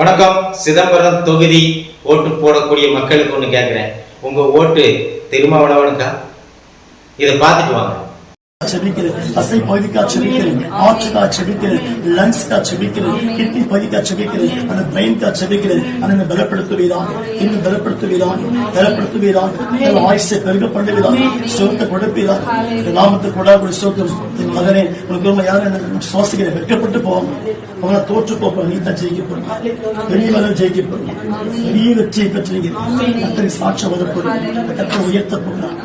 வணக்கம். சிதம்பரம் தொகுதி ஓட்டு போடக்கூடிய மக்களுக்கு ஒன்று கேட்குறேன் உங்கள் ஓட்டு திருமாவளவனுக்கா இதை பார்த்துட்டு வாங்க. செபிக்கிறேன் தசை பகுதிக்கா செபிக்கிறேன் ஆற்றுக்கா செபிக்கிறேன் லங்ஸ்க்கா செபிக்கிறேன் கிட்னி பகுதிக்கா செபிக்கிறேன் அந்த செபிக்கிறேன் இன்னும் ஆயுசை பெருக சுகத்தை நாமத்தை மகனே உனக்கு ரொம்ப யாரும் சுவாசிக்கிறேன் வெட்கப்பட்டு போவாங்க அவனை தோற்று போப்ப நீ தான் ஜெயிக்க போறீங்க பெரிய மகன் ஜெயிக்க போறீங்க பெரிய வெற்றியை பெற்றீங்க வர உயர்த்த போகிறான்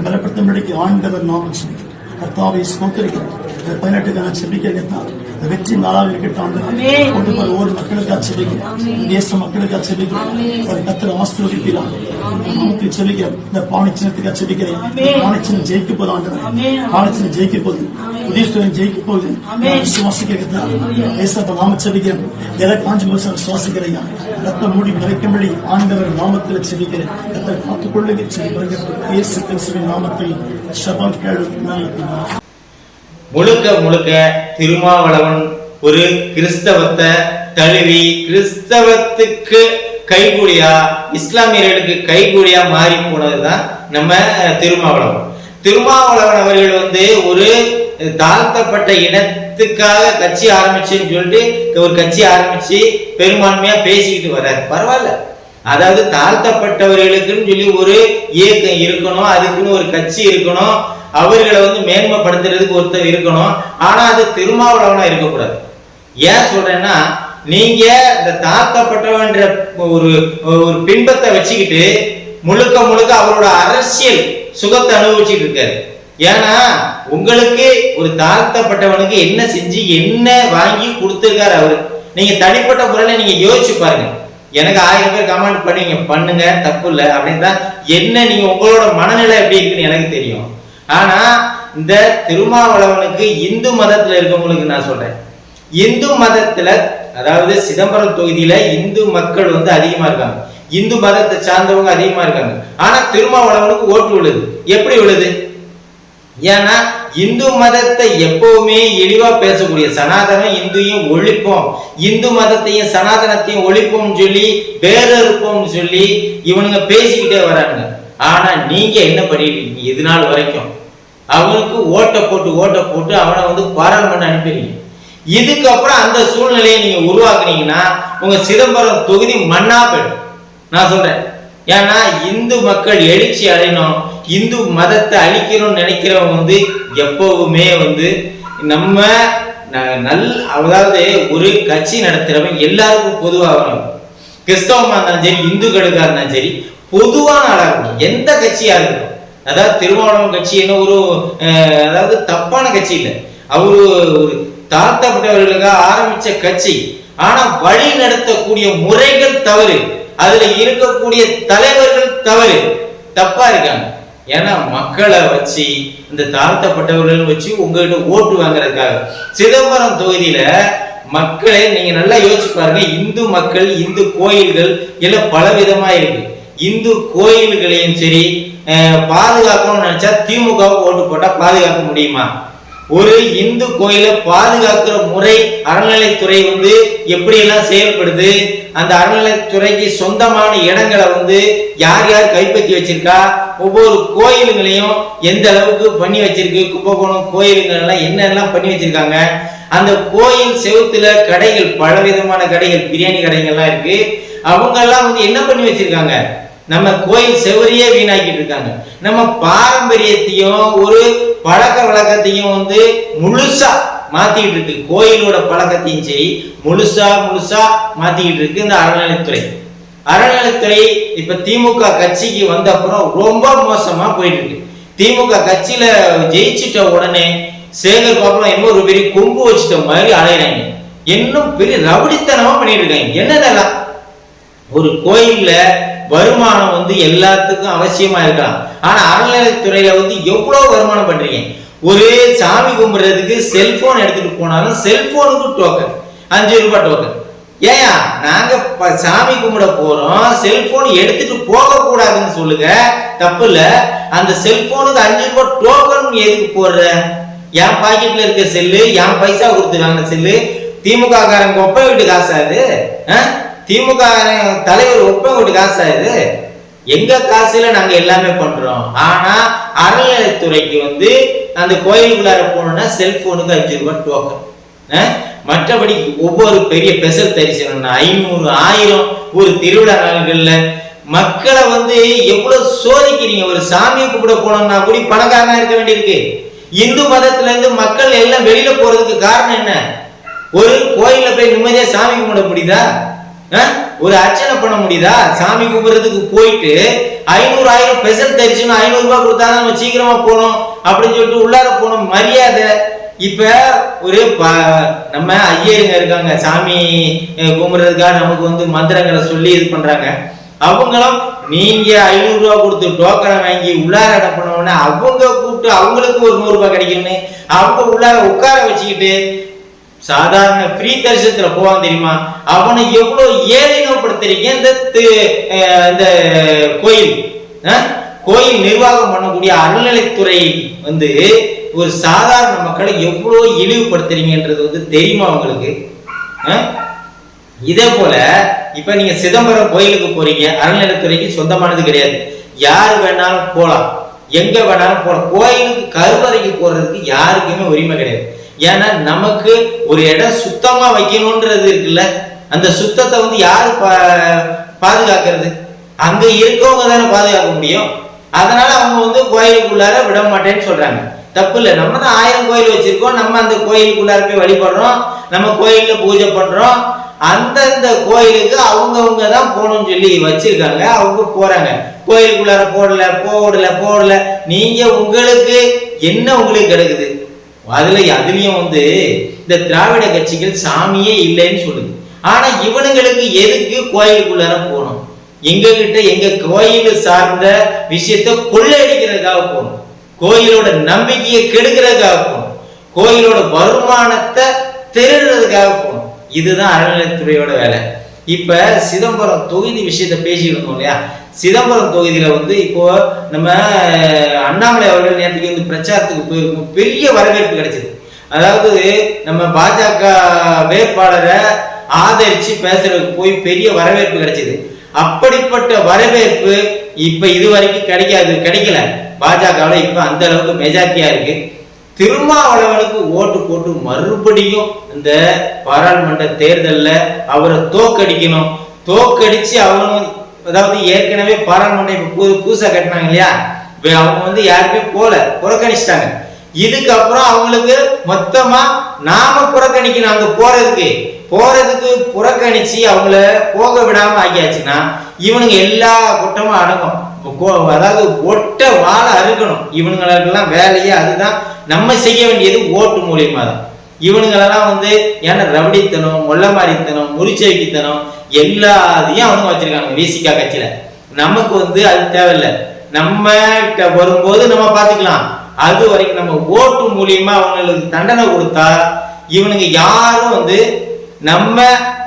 பலப்படுத்தும்படிக்கு ஆண்டவர் நாமம் சொல்லிக்கிறேன் கர்த்தாவை ஸ்தோத்தரிக்கிறோம் இந்த பதினெட்டுக்கு நான் செபிக்கிறேன் இந்த வெற்றி நாளாக இருக்கட்டும். கொண்டு போய் ஒவ்வொரு மக்களுக்காக செபிக்கிறேன் தேச மக்களுக்காக செபிக்கிறேன். ஒரு கத்திர ஆசீர்வதிக்கிறான் நாமத்தை செபிக்கிறேன் இந்த பாணிச்சினத்துக்காக செபிக்கிறேன். பாணிச்சினம் ஜெயிக்க போதும் ஆண்டவர். பாணிச்சினம் ஜெயிக்க போகுது. உதயஸ்வரன் ஜெயிக்க போகுது. நான் விசுவாசிக்கிறேன் ஏசப்ப நாம செபிக்கிறேன். எதை காஞ்சி போச்சு விசுவாசிக்கிறேன் ரத்தம் மூடி மறைக்கும்படி ஆண்டவர் நாமத்தில் செபிக்கிறேன். கத்தை காத்துக்கொள்ளுங்க செபிக்கிறேன். இயேசு கிறிஸ்துவின் நாமத்தில். சபம் கேளு. முழுக்க முழுக்க திருமாவளவன் ஒரு கிறிஸ்தவத்தை தழுவி கிறிஸ்தவத்துக்கு கைகூலியா இஸ்லாமியர்களுக்கு கைகூலியா மாறி போனதுதான் நம்ம திருமாவளவன். திருமாவளவன் அவர்கள் வந்து ஒரு தாழ்த்தப்பட்ட இனத்துக்காக கட்சி ஆரம்பிச்சுன்னு சொல்லிட்டு ஒரு கட்சி ஆரம்பிச்சு பெரும்பான்மையா பேசிக்கிட்டு வர்றாரு. பரவாயில்ல. அதாவது தாழ்த்தப்பட்டவர்களுக்குன்னு சொல்லி ஒரு இயக்கம் இருக்கணும் அதுக்குன்னு ஒரு கட்சி இருக்கணும் அவர்களை வந்து மேன்மைப்படுத்துறதுக்கு ஒருத்தர் இருக்கணும். ஆனா அது திருமாவளவனா இருக்கக்கூடாது. ஏன் சொல்றேன்னா நீங்க இந்த தாழ்த்தப்பட்டவன்ற ஒரு ஒரு பின்பத்தை வச்சுக்கிட்டு முழுக்க முழுக்க அவரோட அரசியல் சுகத்தை அனுபவிச்சுட்டு இருக்காரு. ஏன்னா உங்களுக்கு ஒரு தாழ்த்தப்பட்டவனுக்கு என்ன செஞ்சு என்ன வாங்கி கொடுத்துருக்காரு அவரு. நீங்க தனிப்பட்ட முறையில நீங்க யோசிச்சு பாருங்க. எனக்கு ஆயிரம் பேர் கமெண்ட் பண்ணீங்க பண்ணுங்க தப்பு இல்லை அப்படின்னு தான் என்ன நீங்க உங்களோட மனநிலை எப்படி இருக்குன்னு எனக்கு தெரியும். ஆனா இந்த திருமாவளவனுக்கு இந்து மதத்துல இருக்கவங்களுக்கு நான் சொல்றேன். இந்து மதத்துல அதாவது சிதம்பரம் தொகுதியில இந்து மக்கள் வந்து அதிகமா இருக்காங்க. இந்து மதத்தை சார்ந்தவங்க அதிகமா இருக்காங்க. ஆனா திருமாவளவனுக்கு ஓட்டு விழுது. எப்படி விழுது? ஏன்னா இந்து மதத்தை எப்பவுமே இழிவா பேசக்கூடிய சனாதனம் இந்துவையும் ஒழிப்போம். இந்து மதத்தையும் சனாதனத்தையும் ஒழிப்போம் சொல்லி வேறறுப்போம்னு சொல்லி இவனுங்க பேசிக்கிட்டே வராங்க ஆனா நீங்க என்ன பண்ணிட்டு இருக்கீங்க? இது நாள் வரைக்கும். அவனுக்கு ஓட்டை போட்டு ஓட்டை போட்டு அவனை வந்து பாராளுமன்ற அனுப்பிடுங்க. இதுக்கப்புறம் அந்த சூழ்நிலையை நீங்க உருவாக்குனீங்கன்னா உங்க சிதம்பரம் தொகுதி மண்ணா போயிடும். நான் சொல்றேன். ஏன்னா இந்து மக்கள் எழுச்சி அடையணும் இந்து மதத்தை அழிக்கணும்னு நினைக்கிறவங்க வந்து எப்பவுமே வந்து நம்ம ந- நல் அதாவது ஒரு கட்சி நடத்துறவன் எல்லாருக்கும் பொதுவாகணும் கிறிஸ்தவமாக இருந்தாலும் சரி இந்துக்களுக்காக இருந்தாலும் சரி பொதுவான ஆளா எந்த கட்சியாக இருக்கணும் அதாவது திருமாவளவன் கட்சி என்ன ஒரு அதாவது தப்பான கட்சி இல்லை. அவரு ஒரு தாழ்த்தப்பட்டவர்களுக்காக ஆரம்பிச்ச கட்சி. ஆனா வழி நடத்தக்கூடிய முறைகள் தவறு. அதுல இருக்கக்கூடிய தலைவர்கள் தவறு. தப்பா இருக்காங்க. ஏன்னா மக்களை வச்சு இந்த தாழ்த்தப்பட்டவர்கள் வச்சு உங்ககிட்ட ஓட்டு வாங்குறதுக்காக. சிதம்பரம் தொகுதியில மக்களை நீங்க நல்லா யோசிச்சு பாருங்க. இந்து மக்கள் இந்து கோயில்கள் எல்லாம் பல விதமா இருக்கு. இந்து கோயில்களையும் சரி பாதுகாக்கணும்னு நினைச்சா திமுகவுக்கு ஓட்டு போட்டா பாதுகாக்க முடியுமா? ஒரு இந்து கோயிலை பாதுகாக்கிற முறை அறநிலைத்துறை வந்து எப்படியெல்லாம் செயல்படுது? அந்த அறநிலைத்துறைக்கு சொந்தமான இடங்களை வந்து யார் யார் கைப்பற்றி வச்சிருக்கா? ஒவ்வொரு கோயிலுங்களையும் எந்த அளவுக்கு பண்ணி வச்சிருக்கு? கும்பகோணம் கோயிலுங்கள்லாம் என்னெல்லாம் பண்ணி வச்சிருக்காங்க? அந்த கோயில் செவுத்துல கடைகள் பல விதமான கடைகள் பிரியாணி கடைகள்லாம் இருக்கு. அவங்க எல்லாம் வந்து என்ன பண்ணி வச்சிருக்காங்க? நம்ம கோயில் செவரியே வீணாக்கிட்டு இருக்காங்க. நம்ம பாரம்பரியத்தையும் ஒரு பழக்க வழக்கத்தையும் வந்து முழுசா மாத்திக்கிட்டு இருக்கு. கோயிலோட பழக்கத்தையும் சரி முழுசா முழுசா மாத்திக்கிட்டு இருக்கு இந்த அறநிலைத்துறை அறநிலைத்துறை இப்ப திமுக கட்சிக்கு வந்த அப்புறம் ரொம்ப மோசமா போயிட்டு இருக்கு. திமுக கட்சியில ஜெயிச்சிட்ட உடனே சேகர் பாப்பலாம் இன்னும் ஒரு பெரிய கொம்பு வச்சிட்ட மாதிரி அலையிறாங்க. இன்னும் பெரிய ரவுடித்தனமா பண்ணிட்டு இருக்காங்க. என்னதெல்லாம் ஒரு கோயில்ல வருமானம் வந்து எல்லாத்துக்கும் அவசியமா இருக்கலாம். ஆனா அறநிலையத்துறையில வந்து எவ்வளவு வருமானம் பண்றீங்க? ஒரு சாமி கும்பிடுறதுக்கு செல்போன் எடுத்துட்டு போனாலும் செல்போனுக்கு டோக்கன் அஞ்சு ரூபாய் டோக்கன் ஏயா நாங்க ப- சாமி கும்பிட போறோம் செல்போன் எடுத்துட்டு போக கூடாதுன்னு சொல்லுங்க. தப்பு இல்ல. அந்த செல்போனுக்கு அஞ்சு ரூபாய் டோக்கன் எதுக்கு போடுற? என் பாக்கெட்ல இருக்க செல்லு என் பைசா கொடுத்து வாங்கின செல்லு திமுக காரன் கொப்பை வீட்டு காசா அது ஆ? திமுக தலைவர் ஒப்பங்கோட்டு காசா இது எங்க காசுல நாங்க எல்லாமே பண்றோம். ஆனா அறநிலையத்துறைக்கு வந்து அந்த கோயிலுக்குள்ளார போனோம்னா செல்போனுக்கு அஞ்சு ரூபாய் டோக்கன் மற்றபடி ஒவ்வொரு பெரிய பெசல் தரிசனம்னா ஐநூறு ஆயிரம் ஒரு திருவிழா நாள்கள்ல மக்களை வந்து எவ்வளவு சோதிக்கிறீங்க? ஒரு சாமியை கூப்பிட போனோம்னா கூட பணக்காரனா இருக்க வேண்டியிருக்கு. இந்து மதத்துல இருந்து மக்கள் எல்லாம் வெளியில போறதுக்கு காரணம் என்ன? ஒரு கோயில போய் நிம்மதியா சாமி கும்பிட முடியுதா? ஒரு அர்ச்சனை பண்ண முடியுதா? சாமி கும்பிடுறதுக்கு போயிட்டு ஐநூறு ஆயிரம் பெசல் தரிச்சுன்னு ஐநூறு ரூபாய் கொடுத்தா நம்ம சீக்கிரமா போகணும் அப்படின்னு சொல்லிட்டு உள்ளார போனோம் மரியாதை. இப்ப ஒரு ப- நம்ம ஐயருங்க இருக்காங்க. சாமி கும்பிட்றதுக்காக கும்பிடுறதுக்காக நமக்கு வந்து மந்திரங்களை சொல்லி இது பண்றாங்க. அவங்களும் நீங்க ஐநூறு ரூபா கொடுத்து டோக்கனை வாங்கி உள்ளார என்ன பண்ணுவோம்னா அவங்க கூப்பிட்டு அவங்களுக்கு ஒரு நூறு ரூபாய் கிடைக்கும்னு அவங்க உள்ளார உட்கார வச்சுக்கிட்டு சாதாரண ஃப்ரீ தரிசனத்துல போவான் தெரியுமா? அவனை எவ்வளவு ஏழினப்படுத்துறீங்க இந்த இந்த கோயில் கோயில் நிர்வாகம் பண்ணக்கூடிய அறநிலைத்துறை வந்து ஒரு சாதாரண மக்களை எவ்வளவு இழிவுபடுத்துறீங்கன்றது வந்து தெரியுமா உங்களுக்கு? இதே போல இப்ப நீங்க சிதம்பரம் கோயிலுக்கு போறீங்க அறநிலைத்துறைக்கு சொந்தமானது கிடையாது. யார் வேணாலும் போகலாம் எங்க வேணாலும் போகலாம் கோயிலுக்கு கருவறைக்கு போறதுக்கு யாருக்குமே உரிமை கிடையாது. ஏன்னா நமக்கு ஒரு இடம் சுத்தமா வைக்கணும்ன்றது இருக்குல்ல. அந்த சுத்தத்தை வந்து யார் பா- பாதுகாக்கிறது? அங்க இருக்கவங்க தானே பாதுகாக்க முடியும். அதனால அவங்க வந்து கோயிலுக்குள்ளார விட மாட்டேன்னு சொல்றாங்க. தப்பு இல்லை. நம்ம தான் ஆயிரம் கோயில் வச்சிருக்கோம். நம்ம அந்த கோயிலுக்குள்ளார போய் வழிபடுறோம். நம்ம கோயில்ல பூஜை பண்றோம். அந்தந்த கோயிலுக்கு அவங்கவுங்க தான் போகணும்னு சொல்லி வச்சிருக்காங்க. அவங்க போறாங்க. கோயிலுக்குள்ளார போடல போடல போடல. நீங்க உங்களுக்கு என்ன உங்களுக்கு கிடைக்குது? அதுல அதுலயும் வந்து இந்த திராவிட கட்சிகள் சாமியே இல்லைன்னு சொல்லுது. ஆனா இவனுங்களுக்கு எதுக்கு கோயிலுக்குள்ளார போகணும்? எங்க கிட்ட எங்க கோயில் சார்ந்த விஷயத்த கொள்ளையடிக்கிறதுக்காக போகணும். கோயிலோட நம்பிக்கையை கெடுக்கிறதுக்காக போகணும். கோயிலோட வருமானத்தை திருடுறதுக்காக போகணும். இதுதான் அறநிலையத்துறையோட வேலை. இப்ப சிதம்பரம் தொகுதி விஷயத்த பேசிட்டு இருந்தோம் இல்லையா? சிதம்பரம் தொகுதியில வந்து இப்போ நம்ம அண்ணாமலை அவர்கள் நேற்றுக்கு வந்து பிரச்சாரத்துக்கு போயிருக்கும். பெரிய வரவேற்பு கிடைச்சது. அதாவது நம்ம பாஜக வேட்பாளரை ஆதரிச்சு பேசுறதுக்கு போய் பெரிய வரவேற்பு கிடைச்சது. அப்படிப்பட்ட வரவேற்பு இப்ப இது வரைக்கும் கிடைக்காது கிடைக்கல. பாஜகவில் இப்ப அந்த அளவுக்கு மெஜாரிட்டியா இருக்கு. திருமாவளவனுக்கு ஓட்டு போட்டு மறுபடியும் இந்த பாராளுமன்ற தேர்தலில் அவரை தோக்கடிக்கணும். தோக்கடிச்சு அவனும் அதாவது ஏற்கனவே பாராளுமன்ற புது புதுசாக கட்டினாங்க இல்லையா? அவங்க வந்து யாருமே போல புறக்கணிச்சிட்டாங்க. இதுக்கப்புறம் அவங்களுக்கு மொத்தமா நாம புறக்கணிக்கணும் அங்க போறதுக்கு. போறதுக்கு புறக்கணிச்சு அவங்கள போக விடாம ஆக்கியாச்சுன்னா இவனுங்க எல்லா குற்றமும் அடங்கும். அதாவது ஒட்ட வாழை அறுக்கணும். இவனுங்களுக்கெல்லாம் வேலையே அதுதான். நம்ம செய்ய வேண்டியது ஓட்டு மூலியமா தான் இவனுங்களெல்லாம் வந்து ஏன்னா ரவடித்தனம் மொல்லமாரித்தனம் முறிச்சைக்கித்தனம் எல்லாத்தையும் அவனுங்க வச்சிருக்காங்க விசிகா கட்சியில. நமக்கு வந்து அது தேவையில்லை. நம்ம கிட்ட வரும்போது நம்ம பார்த்துக்கலாம். அது வரைக்கும் நம்ம ஓட்டு மூலியமா அவங்களுக்கு தண்டனை கொடுத்தா இவனுங்க யாரும் வந்து நம்ம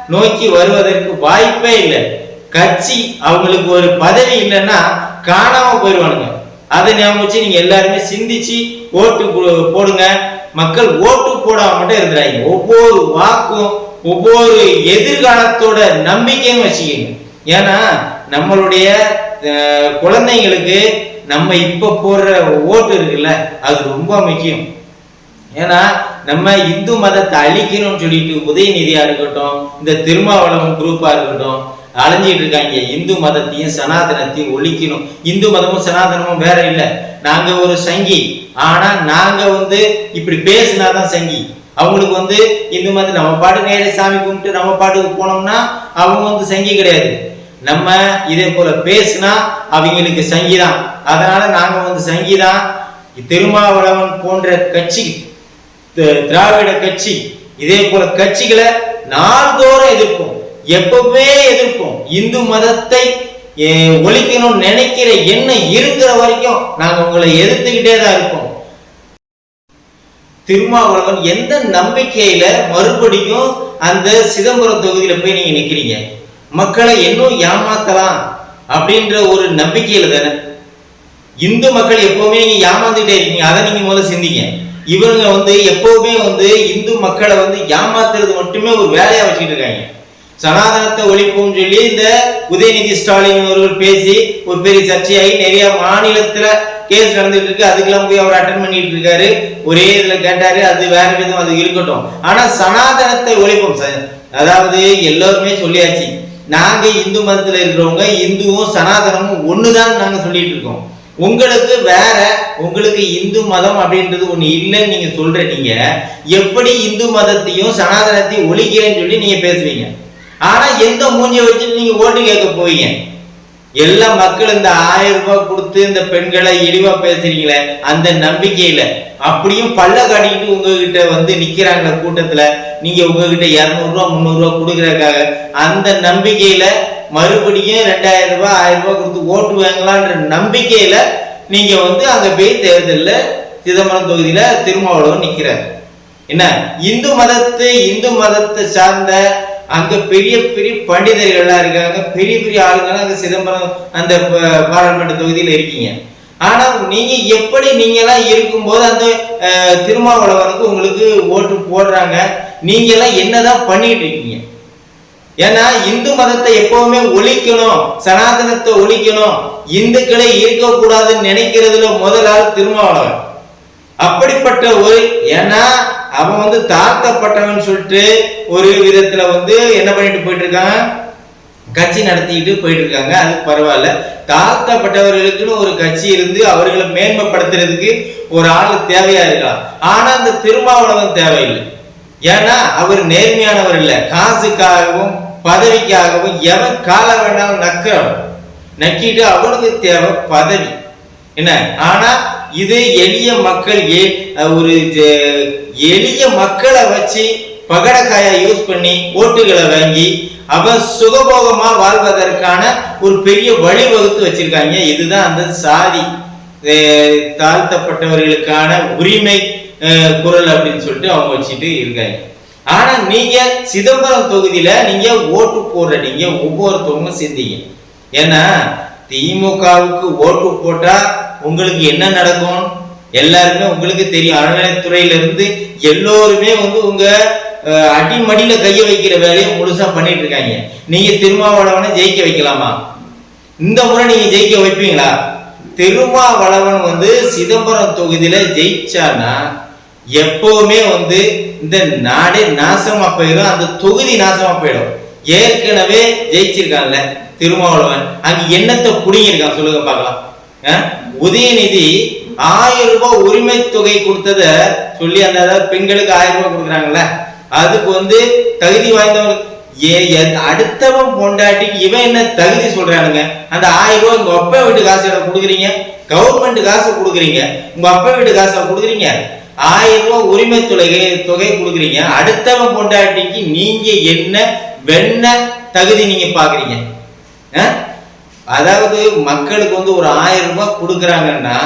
நோக்கி வருவதற்கு வாய்ப்பே இல்லை. கட்சி அவங்களுக்கு ஒரு பதவி இல்லைன்னா காணாம போயிடுவானுங்க. அதை ஞாபகம் வச்சு நீங்க எல்லாருமே சிந்திச்சு ஓட்டு போ- போடுங்க. மக்கள் ஓட்டு போடாம மட்டும் இருக்கிறாங்க. ஒவ்வொரு வாக்கும் ஒவ்வொரு எதிர்காலத்தோட நம்பிக்கையும் வச்சுக்கோங்க. ஏன்னா நம்மளுடைய குழந்தைங்களுக்கு நம்ம இப்ப போடுற ஓட்டு இருக்குல்ல அது ரொம்ப முக்கியம். ஏன்னா நம்ம இந்து மதத்தை அழிக்கணும்னு சொல்லிட்டு உதயநிதியா இருக்கட்டும் இந்த திருமாவளவன் குரூப்பா இருக்கட்டும் அலைஞ்சிட்டு இருக்காங்க. இந்து மதத்தையும் சனாதனத்தையும் ஒழிக்கணும். இந்து மதமும் சனாதனமும் வேற இல்லை. நாங்க ஒரு சங்கி. ஆனா நாங்க வந்து இப்படி பேசினாதான் சங்கி. அவங்களுக்கு வந்து இந்த மாதிரி நம்ம பாட்டு நேரே சாமி கும்பிட்டு நம்ம பாட்டுக்கு போனோம்னா அவங்க வந்து சங்கி கிடையாது. நம்ம இதே போல பேசினா அவங்களுக்கு சங்கிதான். அதனால நாங்க வந்து சங்கிதான். திருமாவளவன் போன்ற கட்சி திராவிட கட்சி இதே போல கட்சிகளை நாள்தோறும் எதிர்ப்போம். எப்பவுமே எதிர்ப்போம். இந்து மதத்தை ஒழிக்கணும்னு நினைக்கிற எண்ணம் இருக்கிற வரைக்கும் நாங்கள் உங்களை எதிர்த்துக்கிட்டே தான் இருப்போம் திருமாவளவன் எந்த நம்பிக்கையில மறுபடியும் அந்த சிதம்பரம் தொகுதியில போய் நீங்க நிக்கிறீங்க? மக்களை இன்னும் ஏமாத்தலாம் அப்படின்ற ஒரு நம்பிக்கையில தானே? இந்து மக்கள் எப்பவுமே நீங்க ஏமாந்துட்டே இருக்கீங்க. அதை நீங்க முதல்ல சிந்திங்க. இவங்க வந்து எப்பவுமே வந்து இந்து மக்களை வந்து ஏமாத்துறது மட்டுமே ஒரு வேலையா வச்சுக்கிட்டு இருக்காங்க. சனாதனத்தை ஒழிப்போம் சொல்லி இந்த உதயநிதி ஸ்டாலின் அவர்கள் பேசி ஒரு பெரிய சர்ச்சையாகி நிறைய மாநிலத்துல கேஸ் நடந்துட்டு இருக்கு. அதுக்கெல்லாம் போய் அவர் அட்டன் பண்ணிட்டு இருக்காரு. ஒரே இதுல கேட்டாரு அது வேற விதம் அது இருக்கட்டும். ஆனா சனாதனத்தை ஒழிப்போம் சார். அதாவது எல்லோருமே சொல்லியாச்சு நாங்க இந்து மதத்துல இருக்கிறவங்க இந்துவும் சனாதனமும் ஒண்ணுதான் நாங்க சொல்லிட்டு இருக்கோம். உங்களுக்கு வேற உங்களுக்கு இந்து மதம் அப்படின்றது ஒண்ணு இல்லைன்னு நீங்க சொல்ற நீங்க எப்படி இந்து மதத்தையும் சனாதனத்தையும் ஒழிக்கிறேன்னு சொல்லி நீங்க பேசுவீங்க? ஆனா எந்த மூஞ்சியை வச்சுட்டு நீங்க ஓட்டு கேட்க போவீங்க? எல்லா மக்கள் இந்த ஆயிரம் ரூபாய் கொடுத்து இந்த பெண்களை இழிவா பேசுறீங்களே அந்த நம்பிக்கையில. அப்படியும் பல்ல காட்டிக்கிட்டு உங்ககிட்ட வந்து நிக்கிறாங்க கூட்டத்துல. நீங்க உங்ககிட்ட இருநூறு ரூபா முந்நூறு ரூபா கொடுக்கறதுக்காக. அந்த நம்பிக்கையில மறுபடியும் ரெண்டாயிரம் ரூபாய் ஆயிரம் ரூபாய் கொடுத்து ஓட்டு வாங்கலான்ற நம்பிக்கையில நீங்க வந்து அங்க போய் தேர்தலில் சிதம்பரம் தொகுதியில திருமாவளவன் நிக்கிறார். என்ன? இந்து மதத்தை இந்து மதத்தை சார்ந்த அங்க பெரிய பெரிய பண்டிதர்கள்லாம் இருக்காங்க. பெரிய பெரிய ஆளுங்கெல்லாம் அந்த சிதம்பரம் அந்த பாராளுமன்ற தொகுதியில இருக்கீங்க. ஆனா நீங்க எப்படி நீங்க எல்லாம் இருக்கும்போது அந்த திருமாவளவனுக்கு உங்களுக்கு ஓட்டு போடுறாங்க? நீங்க எல்லாம் என்னதான் பண்ணிட்டு இருக்கீங்க? ஏன்னா இந்து மதத்தை எப்பவுமே ஒழிக்கணும் சனாதனத்தை ஒழிக்கணும். இந்துக்களை இருக்கக்கூடாதுன்னு நினைக்கிறதுல முதல் ஆள் திருமாவளவன். அப்படிப்பட்ட ஒரு ஏன்னா அவன் வந்து தாழ்த்தப்பட்டவன் சொல்லிட்டு ஒரு விதத்துல வந்து என்ன பண்ணிட்டு போயிட்டு இருக்கான் கட்சி நடத்திக்கிட்டு போயிட்டு இருக்காங்க அது பரவாயில்ல. தாழ்த்தப்பட்டவர்களுக்குன்னு ஒரு கட்சி இருந்து அவர்களை மேன்மைப்படுத்துறதுக்கு ஒரு ஆள் தேவையா இருக்கலாம். ஆனா அந்த திருமாவளவன் தேவையில்லை. ஏன்னா அவர் நேர்மையானவர் இல்லை. காசுக்காகவும் பதவிக்காகவும் எவன் கால வேணாலும் நக்கிறவன் நக்கிட்டு அவனுக்கு தேவை பதவி. என்ன? ஆனா இது எளிய மக்கள் ஏ- ஒரு எளிய மக்களை வச்சு பகடக்காயை யூஸ் பண்ணி ஓட்டுகளை வாங்கி அவன் சுகபோகமா வாழ்வதற்கான ஒரு பெரிய வழிவகுத்து வச்சிருக்காங்க. இதுதான் அந்த சாதி தாழ்த்தப்பட்டவர்களுக்கான உரிமை குரல் அப்படின்னு சொல்லிட்டு அவங்க வச்சுட்டு இருக்காங்க. ஆனா நீங்க சிதம்பரம் தொகுதியில நீங்க ஓட்டு போடுற நீங்க ஒவ்வொருத்தவங்க சிந்திங்க. ஏன்னா திமுகவுக்கு ஓட்டு போட்டா உங்களுக்கு என்ன நடக்கும்? எல்லாருமே உங்களுக்கு தெரியும். அறநிலையத்துறையிலிருந்து எல்லோருமே வந்து உங்க அடிமடியில் அடிமடியில வைக்கிற வேலையை முழுசா பண்ணிட்டு இருக்காங்க. நீங்க திருமாவளவனை ஜெயிக்க வைக்கலாமா? இந்த முறை நீங்க ஜெயிக்க வைப்பீங்களா? திருமாவளவன் வந்து சிதம்பரம் தொகுதியில ஜெயிச்சானா எப்பவுமே வந்து இந்த நாடே நாசமா போயிடும் அந்த தொகுதி நாசமா போயிடும். ஏற்கனவே ஜெயிச்சிருக்கான்ல திருமாவளவன். அங்க என்னத்தை புடிங்கிருக்கான் சொல்லுங்க பார்க்கலாம். ஆ? உதயநிதி ஆயிரம் ரூபாய் உரிமை தொகை கொடுத்தத சொல்லி அந்த பெண்களுக்கு ஆயிரம் ரூபாய் கொடுக்குறாங்கல்ல. அதுக்கு வந்து தகுதி வாய்ந்தவங்க அடுத்தவன் பொண்டாட்டிக்கு இவன் என்ன தகுதி சொல்றானுங்க? அந்த ஆயிரம் ரூபாய் உங்க அப்பா வீட்டு காசு எனக்கு கொடுக்குறீங்க? கவர்மெண்ட் காசு கொடுக்குறீங்க. உங்க அப்பா வீட்டு காசை கொடுக்குறீங்க. ஆயிரம் ரூபாய் உரிமை தொகை தொகை கொடுக்குறீங்க. அடுத்தவன் பொண்டாட்டிக்கு நீங்க என்ன வெண்ண தகுதி நீங்க பாக்குறீங்க அஹ்? அதாவது மக்களுக்கு வந்து ஒரு ஆயிரம் ரூபாய் கொடுக்குறாங்கன்னா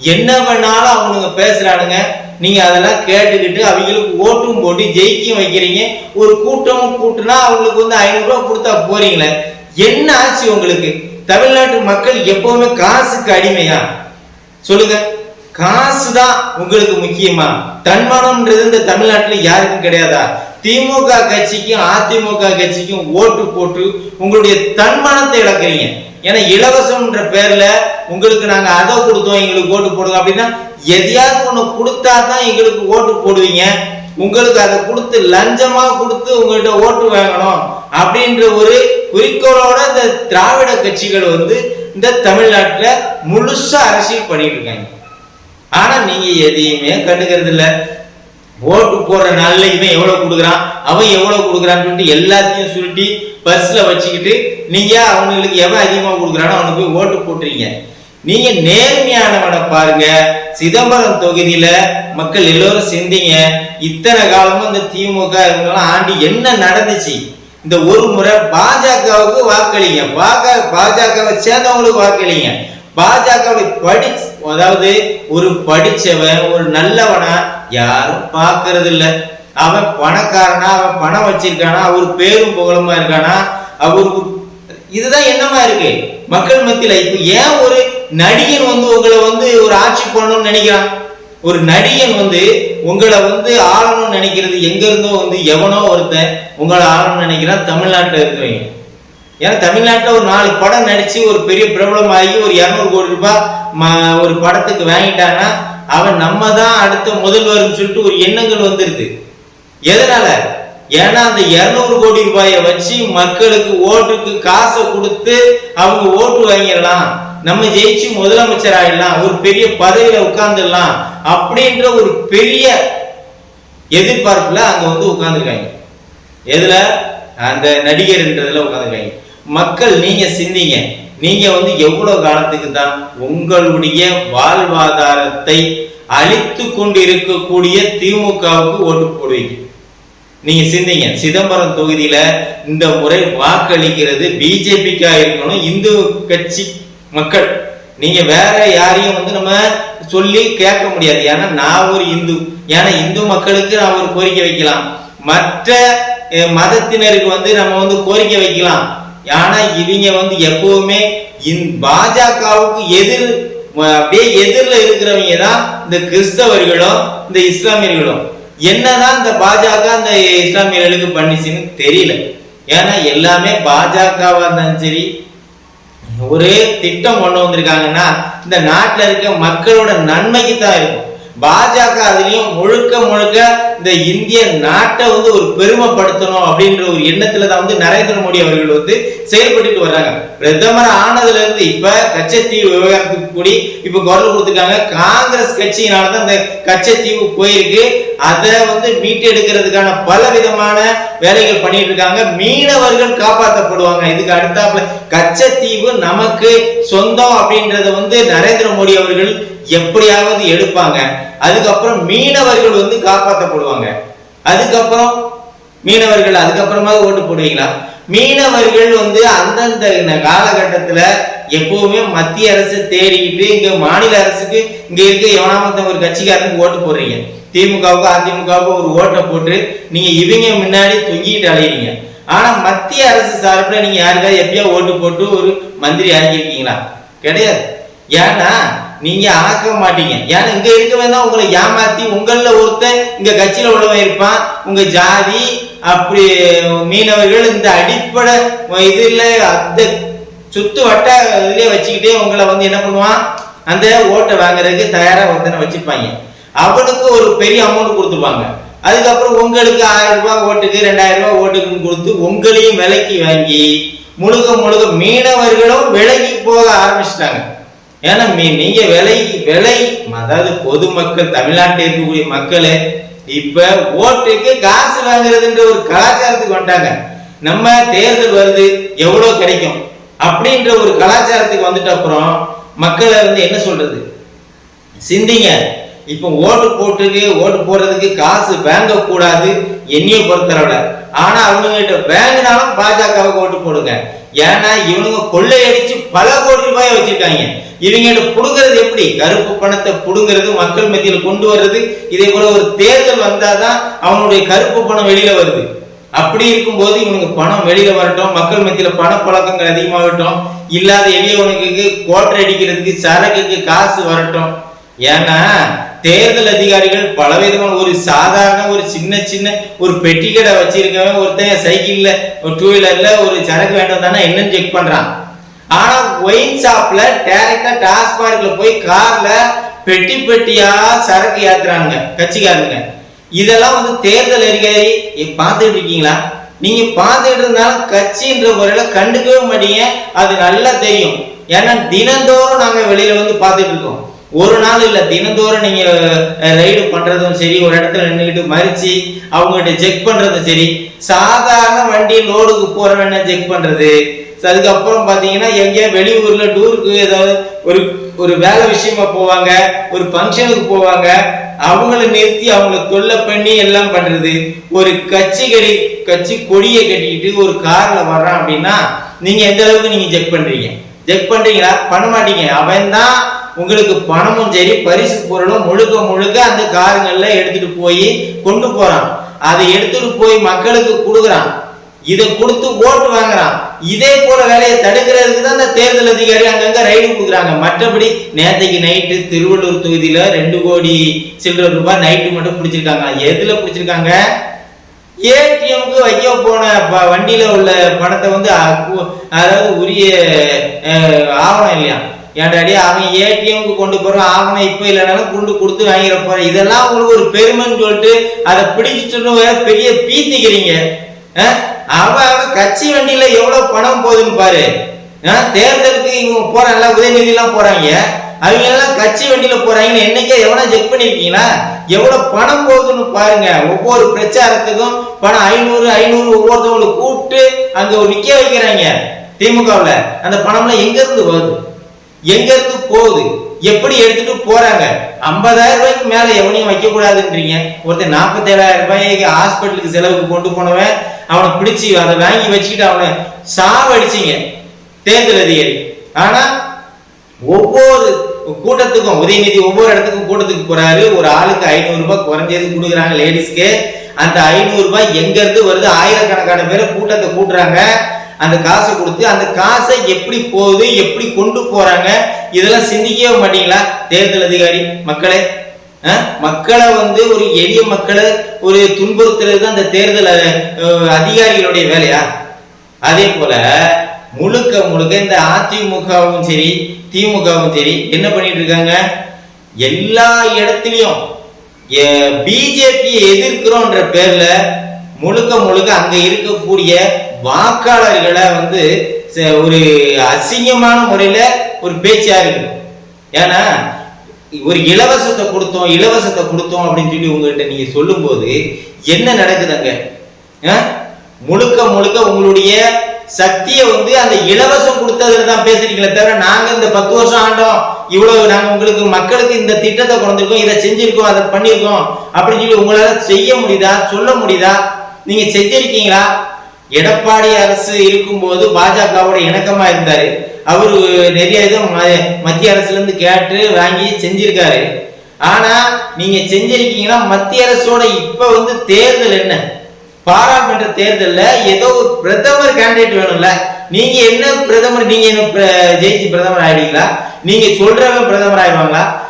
என்ன வேணாலும் அவனுங்க பேசுறானுங்க. நீங்க அதெல்லாம் கேட்டுக்கிட்டு அவங்களுக்கு ஓட்டும் போட்டு ஜெயிக்கும் வைக்கிறீங்க. ஒரு கூட்டமும் கூட்டுனா அவங்களுக்கு வந்து ஐநூறுரூவா கொடுத்தா போறீங்களே. என்ன ஆச்சு உங்களுக்கு? தமிழ்நாட்டு மக்கள் எப்பவுமே காசுக்கு அடிமையா? சொல்லுங்க. காசு தான் உங்களுக்கு முக்கியமா? தன்மானம்ன்றது இந்த தமிழ்நாட்டுல யாருக்கும் கிடையாதா? திமுக கட்சிக்கும் அதிமுக கட்சிக்கும் ஓட்டு போட்டு உங்களுடைய தன்மானத்தை இழக்கிறீங்க. ஏன்னா இலவசம்ன்ற பேர்ல உங்களுக்கு நாங்க அதை கொடுத்தோம் எங்களுக்கு ஓட்டு போடுங்க அப்படின்னா எதையாவது ஒண்ணு கொடுத்தா தான் எங்களுக்கு ஓட்டு போடுவீங்க. உங்களுக்கு அதை கொடுத்து லஞ்சமா கொடுத்து உங்கள்கிட்ட ஓட்டு வாங்கணும் அப்படின்ற ஒரு குறிக்கோளோட இந்த திராவிட கட்சிகள் வந்து இந்த தமிழ்நாட்டில் முழுசா அரசியல் பண்ணிட்டு இருக்காங்க. ஆனா நீங்க எதையுமே கண்டுக்கிறது இல்லை ஓட்டு போடுற நாள்ல இவன் எவ்வளவு கொடுக்குறான்? அவன் எவ்வளவு கொடுக்குறான்னு சொல்லிட்டு எல்லாத்தையும் சுருட்டி பர்ஸ்ல வச்சுக்கிட்டு நீங்க அவனுங்களுக்கு எவன் அதிகமா கொடுக்குறானோ அவனுக்கு போய் ஓட்டு போட்டுறீங்க. நீங்க நேர்மையானவனை பாருங்க. சிதம்பரம் தொகுதியில மக்கள் எல்லோரும் சிந்திங்க இத்தனை காலமும் இந்த திமுக இவங்கெல்லாம் ஆண்டி என்ன நடந்துச்சு? இந்த ஒரு முறை பாஜகவுக்கு வாக்களிங்க. பாக பாஜகவை சேர்ந்தவங்களுக்கு வாக்களிங்க. பாஜகவை படி அதாவது ஒரு படிச்சவன் ஒரு நல்லவனா யாரும் பார்க்கறது இல்லை அவன் பணக்காரனா அவன் பணம் வச்சிருக்கானா அவர் பேரும் புகழமா இருக்கானா அவருக்கு இதுதான் என்னமா இருக்கு? மக்கள் மத்தியில இப்ப ஏன் ஒரு நடிகன் வந்து உங்களை வந்து ஒரு ஆட்சி பண்ணணும்னு நினைக்கிறான்? ஒரு நடிகன் வந்து உங்களை வந்து ஆளணும்னு நினைக்கிறது எங்க இருந்தோ வந்து எவனோ ஒருத்தன் உங்களை ஆளணும்னு நினைக்கிறான் தமிழ்நாட்டில் இருக்கிறவங்க ஏன்னா தமிழ்நாட்டில் ஒரு நாலு படம் நடிச்சு ஒரு பெரிய பிரபலம் ஆகி ஒரு இரநூறு கோடி ரூபாய் ஒரு படத்துக்கு வாங்கிட்டான்னா அவன் நம்ம தான் அடுத்த முதல்வர்னு சொல்லிட்டு ஒரு எண்ணங்கள் வந்துருது எதனால? ஏன்னா அந்த இருநூறு கோடி ரூபாயை வச்சு மக்களுக்கு ஓட்டுக்கு காசை கொடுத்து அவங்க ஓட்டு வாங்கிடலாம். நம்ம ஜெயிச்சு முதலமைச்சர் ஆயிடலாம் ஒரு பெரிய பதவியில உட்கார்ந்துடலாம். அப்படின்ற ஒரு பெரிய எதிர்பார்ப்புல அங்க வந்து உட்கார்ந்துருக்காங்க. எதுல? அந்த நடிகர்ன்றதுல உட்காந்துருக்காங்க மக்கள் நீங்க சிந்திங்க. நீங்க வந்து எவ்வளவு காலத்துக்கு தான் உங்களுடைய வாழ்வாதாரத்தை அழித்து கொண்டு இருக்கக்கூடிய திமுகவுக்கு ஓட்டு போடுவீங்க. நீங்க சிந்திங்க. சிதம்பரம் தொகுதியில இந்த முறை வாக்களிக்கிறது பிஜேபிக்கா இருக்கணும் இந்து கட்சி மக்கள். நீங்க வேற யாரையும் வந்து நம்ம சொல்லி கேட்க முடியாது. ஏன்னா நான் ஒரு இந்து. ஏன்னா இந்து மக்களுக்கு நான் ஒரு கோரிக்கை வைக்கலாம். மற்ற மதத்தினருக்கு வந்து நம்ம வந்து கோரிக்கை வைக்கலாம். ஆனா இவங்க வந்து எப்பவுமே பாஜகவுக்கு எதிர் அப்படியே எதிரில் இருக்கிறவங்க தான் இந்த கிறிஸ்தவர்களும் இந்த இஸ்லாமியர்களும். என்னதான் இந்த பாஜக அந்த இஸ்லாமியர்களுக்கு பண்ணிச்சுன்னு தெரியல. ஏன்னா எல்லாமே பாஜகவா இருந்தாலும் சரி ஒரு திட்டம் கொண்டு வந்திருக்காங்கன்னா இந்த நாட்டில் இருக்க மக்களோட நன்மைக்கு தான் இருக்கும். பாஜக அதுலயும் முழுக்க முழுக்க இந்த இந்திய நாட்டை வந்து ஒரு பெருமைப்படுத்தணும் அப்படின்ற ஒரு எண்ணத்துல தான் வந்து நரேந்திர மோடி அவர்கள் வந்து செயல்பட்டுட்டு வர்றாங்க. பிரதமர் ஆனதுல இருந்து இப்ப கச்சத்தீவு விவகாரத்துக்கு கூடி இப்ப குரல் கொடுத்துருக்காங்க. காங்கிரஸ் கட்சியினால தான் இந்த கச்சத்தீவு போயிருக்கு. அதை வந்து மீட்டெடுக்கிறதுக்கான பல விதமான வேலைகள் பண்ணிட்டு இருக்காங்க. மீனவர்கள் காப்பாற்றப்படுவாங்க இதுக்கு அடுத்தாப்புல கச்சத்தீவு நமக்கு சொந்தம் அப்படின்றத வந்து நரேந்திர மோடி அவர்கள் எப்படியாவது எடுப்பாங்க. அதுக்கப்புறம் மீனவர்கள் வந்து காப்பாற்றப்படுவாங்க அதுக்கப்புறம் மீனவர்கள் அதுக்கப்புறமா ஓட்டு போடுவீங்களா? மீனவர்கள் வந்து அந்தந்த காலகட்டத்துல எப்பவுமே மத்திய அரசு தேடிக்கிட்டு இங்க மாநில அரசுக்கு இங்க இருக்க எவனாமத்த ஒரு கட்சிக்காரனுக்கு ஓட்டு போடுறீங்க? திமுகவுக்கு அதிமுகவுக்கு ஒரு ஓட்டை போட்டு நீங்க இவங்க முன்னாடி தொங்கிட்டு அலையிறீங்க. ஆனா மத்திய அரசு சார்பில் நீங்க யாருக்காவது எப்பயோ ஓட்டு போட்டு ஒரு மந்திரி ஆக்கியிருக்கீங்களா? கிடையாது. ஏன்னா நீங்க ஆக்க மாட்டீங்க. ஏன்னா இங்க இருக்கவன் தான் உங்களை ஏமாத்தி உங்கள ஒருத்தன் இங்க கட்சியில உள்ளவன் இருப்பான். உங்க ஜாதி அப்படி மீனவர்கள் இந்த அடிப்படை இதுல அந்த சுத்து வட்ட இதுலயே வச்சுக்கிட்டே உங்களை வந்து என்ன பண்ணுவான்? அந்த ஓட்டை வாங்குறதுக்கு தயாரா ஒருத்தனை வச்சிருப்பாங்க. அவனுக்கு ஒரு பெரிய அமௌண்ட் கொடுத்துருப்பாங்க. அதுக்கப்புறம் உங்களுக்கு ஆயிரம் ரூபாய் ஓட்டுக்கு ரெண்டாயிரம் ரூபாய் ஓட்டுக்குன்னு கொடுத்து உங்களையும் விலைக்கு வாங்கி முழுக்க முழுக்க மீனவர்களும் விலைக்கு போக ஆரம்பிச்சிட்டாங்க. ஏன்னா மீ- நீங்க விலை விலை அதாவது பொதுமக்கள் தமிழ்நாட்டில் இருக்கக்கூடிய மக்களே இப்ப ஓட்டுக்கு காசு வாங்குறதுன்ற ஒரு கலாச்சாரத்துக்கு வந்துட்டாங்க. நம்ம தேர்தல் வருது எவ்வளவு கிடைக்கும்? அப்படின்ற ஒரு கலாச்சாரத்துக்கு வந்துட்ட அப்புறம் மக்களை வந்து என்ன சொல்றது? சிந்திங்க. இப்போ ஓட்டு போட்டுக்கு ஓட்டு போடுறதுக்கு காசு வாங்க கூடாது என்னைய பொறுத்தளவுல. ஆனா அவனுங்கிட்ட வாங்கினாலும் பாஜகவுக்கு ஓட்டு போடுங்க. ஏன்னா இவனுங்க கொள்ளையடிச்சு பல கோடி ரூபாய் வச்சிருக்காங்க. இவங்கிட்ட புடுங்கிறது எப்படி? கருப்பு பணத்தை புடுங்கிறது மக்கள் மத்தியில் கொண்டு வர்றது. இதே போல ஒரு தேர்தல் வந்தாதான் அவனுடைய கருப்பு பணம் வெளியில வருது. அப்படி இருக்கும்போது இவனுக்கு பணம் வெளியில வரட்டும். மக்கள் மத்தியில பணப்பழக்கங்கள் அதிகமாகட்டும். இல்லாத எளியவனுக்கு கோட்டை அடிக்கிறதுக்கு சரக்குக்கு காசு வரட்டும். ஏன்னா தேர்தல் அதிகாரிகள் பலவிதமான ஒரு சாதாரண ஒரு சின்ன சின்ன ஒரு பெட்டி கடை வச்சிருக்கவன் ஒருத்தன் சைக்கிள்ல ஒரு டூ வீலர்ல ஒரு சரக்கு வேண்டும் தானே என்னன்னு செக் பண்றான். ஆனா ஒயின் ஷாப்ல டைரக்டா டாஸ்மார்க்ல போய் கார்ல பெட்டி பெட்டியா சரக்கு ஏத்துறானுங்க கட்சிக்காரங்க இதெல்லாம் வந்து தேர்தல் அதிகாரி பார்த்துட்டு இருக்கீங்களா? நீங்க பார்த்துட்டு இருந்தாலும் கட்சின்ற முறையில கண்டுக்கவே மாட்டீங்க. அது நல்லா தெரியும். ஏன்னா தினந்தோறும் நாங்க வெளியில வந்து பார்த்துட்டு இருக்கோம். ஒரு நாள் இல்லை தினந்தோறும் நீங்கள் ரைடு பண்ணுறதும் சரி ஒரு இடத்துல நின்றுக்கிட்டு மறிச்சு அவங்ககிட்ட செக் பண்ணுறதும் சரி. சாதாரண வண்டி லோடுக்கு போகிறவன செக் பண்ணுறது அதுக்கப்புறம் பார்த்தீங்கன்னா எங்கேயா வெளியூரில் டூருக்கு ஏதாவது ஒரு ஒரு வேலை விஷயமா போவாங்க ஒரு ஃபங்க்ஷனுக்கு போவாங்க அவங்கள நிறுத்தி அவங்கள தொல்லை பண்ணி எல்லாம் பண்ணுறது ஒரு கட்சி கடி கட்சி கொடியை கட்டிக்கிட்டு ஒரு காரில் வர்றான் அப்படின்னா நீங்கள் எந்த அளவுக்கு நீங்கள் செக் பண்ணுறீங்க செக் பண்ணுறீங்களா பண்ண மாட்டீங்க. அவன் தான் உங்களுக்கு பணமும் சரி பரிசு பொருளும் முழுக்க முழுக்க அந்த காருங்கள்ல எடுத்துட்டு போய் கொண்டு போறான். அதை எடுத்துட்டு போய் மக்களுக்கு கொடுக்குறான். இதை கொடுத்து ஓட்டு வாங்குறான். இதே போல வேலையை தடுக்கிறதுக்கு தான் இந்த தேர்தல் அதிகாரி அங்கங்க ரைடு கொடுக்குறாங்க. மற்றபடி நேத்தைக்கு நைட்டு திருவள்ளூர் தொகுதியில ரெண்டு கோடி சில்லற ரூபாய் நைட்டு மட்டும் பிடிச்சிருக்காங்க. எதுல பிடிச்சிருக்காங்க? ஏடிஎம்க்கு வைக்க போன ப- வண்டியில உள்ள பணத்தை வந்து அதாவது உரிய ஆவணம் இல்லையா? ஏன்டாடி அவன் ஏடிஎம்க்கு கொண்டு போகிறான் ஆவணம் இப்போ இல்லைனாலும் கொண்டு கொடுத்து வாங்கிட போறேன் இதெல்லாம் உங்களுக்கு ஒரு பெருமைன்னு சொல்லிட்டு அதை பிடிச்சிட்டு வேற பெரிய பீத்திக்கிறீங்க. அவன் அவன் கட்சி வண்டியில் எவ்வளோ பணம் போகுதுன்னு பாரு. தேர்தலுக்கு இவங்க போறாங்கல்ல எல்லாம் எல்லாம் போகிறாங்க அவங்க எல்லாம் கட்சி வண்டியில போகிறாங்கன்னு என்னைக்கே எவனா செக் பண்ணிருக்கீங்களா? எவ்வளவு பணம் போகுதுன்னு பாருங்க. ஒவ்வொரு பிரச்சாரத்துக்கும் பணம் ஐநூறு ஐநூறு ஒவ்வொருத்தவங்களை கூப்பிட்டு அங்க ஒரு நிக்க வைக்கிறாங்க. திமுகவில் அந்த பணம்லாம் எங்க இருந்து வருது? எங்க இருந்து போகுது? எப்படி எடுத்துட்டு போறாங்க? ஐம்பதாயிரம் ரூபாய்க்கு மேல எவனையும் வைக்க கூடாதுன்றீங்க ஒருத்தர் நாற்பத்தேழாயிரம் ரூபாய்க்கு ஹாஸ்பிட்டலுக்கு செலவுக்கு கொண்டு போனவன் அவனை பிடிச்சி அதை வாங்கி வச்சுக்கிட்டு அவனை சாவடிச்சிங்க. தேர்தல் அதிகாரி. ஆனா ஒவ்வொரு கூட்டத்துக்கும் உதயநிதி ஒவ்வொரு இடத்துக்கும் கூட்டத்துக்கு போறாரு. ஒரு ஆளுக்கு ஐநூறு ரூபாய் குறைஞ்சது கொடுக்குறாங்க லேடிஸ்க்கு அந்த ஐநூறு ரூபாய் எங்க இருந்து வருது? ஆயிரக்கணக்கான பேரை கூட்டத்தை கூட்டுறாங்க. அந்த காசை கொடுத்து அந்த காசை எப்படி போகுது எப்படி கொண்டு போறாங்க இதெல்லாம் சிந்திக்கவே மாட்டீங்களா? தேர்தல் அதிகாரி மக்களே மக்களை வந்து ஒரு எளிய மக்களை ஒரு துன்புறுத்துறது அந்த தேர்தல் அதிகாரிகளுடைய வேலையா? அதே போல முழுக்க முழுக்க இந்த அதிமுகவும் சரி திமுகவும் சரி என்ன பண்ணிட்டு இருக்காங்க எல்லா இடத்துலயும் பிஜேபியை எதிர்க்கிறோன்ற பேர்ல முழுக்க முழுக்க அங்க இருக்கக்கூடிய வாக்காளர்களை வந்து ச- ஒரு அசிங்கமான முறையில் ஒரு பேச்சாக இருக்கும் ஏன்னா ஒரு இலவசத்தை கொடுத்தோம் இலவசத்தை கொடுத்தோம் அப்படின்னு சொல்லி உங்ககிட்ட நீங்கள் சொல்லும்போது என்ன நடக்குதுங்க? அஹ்? முழுக்க முழுக்க உங்களுடைய சக்தியை வந்து அந்த இலவசம் கொடுத்ததுல தான் பேசுறீங்களே தவிர நாங்க இந்த பத்து வருஷம் ஆண்டோம் இவ்வளவு நாங்க உங்களுக்கு மக்களுக்கு இந்த திட்டத்தை கொண்டிருக்கோம் இதை செஞ்சிருக்கோம் அதை பண்ணியிருக்கோம் அப்படின்னு சொல்லி உங்களால செய்ய முடியுதா சொல்ல முடியுதா? நீங்க செஞ்சிருக்கீங்களா? எடப்பாடி அரசு இருக்கும்போது பாஜகவோட இணக்கமா இருந்தாரு. அவரு நிறைய இதை ம- மத்திய அரசுல இருந்து கேட்டு வாங்கி செஞ்சிருக்காரு. ஆனா நீங்க செஞ்சிருக்கீங்கன்னா மத்திய அரசோட இப்ப வந்து தேர்தல் என்ன? பாராளுமன்ற தேர்தல்ல ஏதோ ஒரு பிரதமர் கேண்டிடேட் வேணும்ல. நீங்க என்ன பிரதமர் நீங்க என்ன பிர- ஜெயிச்சு பிரதமர் ஆயிடுவீங்களா? நீங்க சொல்றவங்க பிரதமர் ஆயிடுவாங்களா?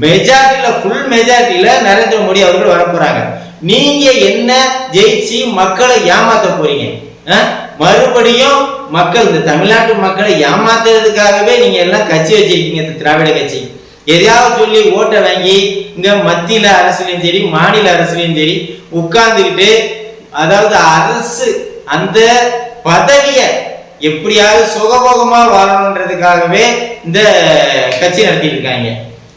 மெஜாரிட்டியில ஃபுல் மெஜாரிட்டியில நரேந்திர மோடி அவர்கள் வர போறாங்க நீங்க என்ன ஜெயிச்சு மக்களை ஏமாத்த போறீங்க? மறுபடியும் மக்கள் இந்த தமிழ்நாட்டு மக்களை ஏமாத்துறதுக்காகவே நீங்க எல்லாம் கட்சி வச்சிருக்கீங்க இந்த திராவிட கட்சி. எதையாவது சொல்லி ஓட்டை வாங்கி இங்க மத்தியில அரசுலையும் சரி மாநில அரசுலையும் சரி உட்கார்ந்துக்கிட்டு அதாவது அரசு அந்த பதவிய எப்படியாவது சுகபோகமா வாழணுன்றதுக்காகவே இந்த கட்சி நடத்திட்டு இருக்காங்க.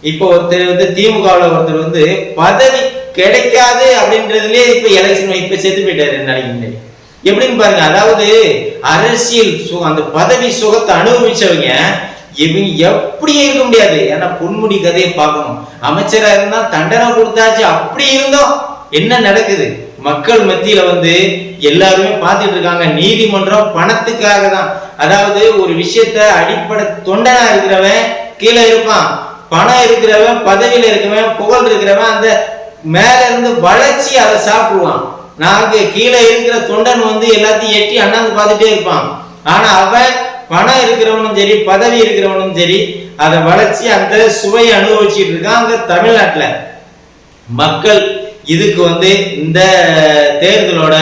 இப்போ ஒருத்தர் வந்து திமுகவுல ஒருத்தர் வந்து பதவி கிடைக்காது அப்படின்றதுலயே இப்ப எலெக்ஷன் இப்ப செத்து போயிட்டாரு நினைக்கிறேன் எப்படின்னு பாருங்க அதாவது அரசியல் அந்த பதவி சுகத்தை அனுபவிச்சவங்க இவங்க எப்படி இருக்க முடியாது. ஏன்னா பொன்முடி கதையை பார்க்கணும். அமைச்சரா இருந்தா தண்டனை கொடுத்தாச்சு அப்படி இருந்தோம். என்ன நடக்குது? மக்கள் மத்தியில வந்து எல்லாருமே பார்த்துட்டு இருக்காங்க. நீதிமன்றம் பணத்துக்காக தான். அதாவது ஒரு விஷயத்த அடிப்படை தொண்டனா இருக்கிறவன் கீழே இருப்பான். பணம் இருக்கிறவன் பதவியில இருக்கிறவன் புகழ் இருக்கிறவன் அந்த மேல இருந்து வளர்ச்சி அதை சாப்பிடுவான். நாங்க கீழே இருக்கிற தொண்டன் வந்து எல்லாத்தையும் எட்டி அண்ணாந்து பார்த்துட்டே இருப்பான். ஆனா அவன் பணம் இருக்கிறவனும் சரி பதவி இருக்கிறவனும் சரி அதை வளர்ச்சி அந்த சுவையை அனுபவிச்சுட்டு இருக்கான் அங்க தமிழ்நாட்டுல. மக்கள் இதுக்கு வந்து இந்த தேர்தலோட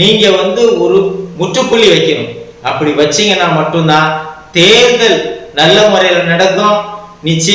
நீங்க வந்து ஒரு முற்றுப்புள்ளி வைக்கணும். அப்படி வச்சீங்கன்னா மட்டும்தான் தேர்தல் நல்ல முறையில் நடக்கும். நிச்சயம்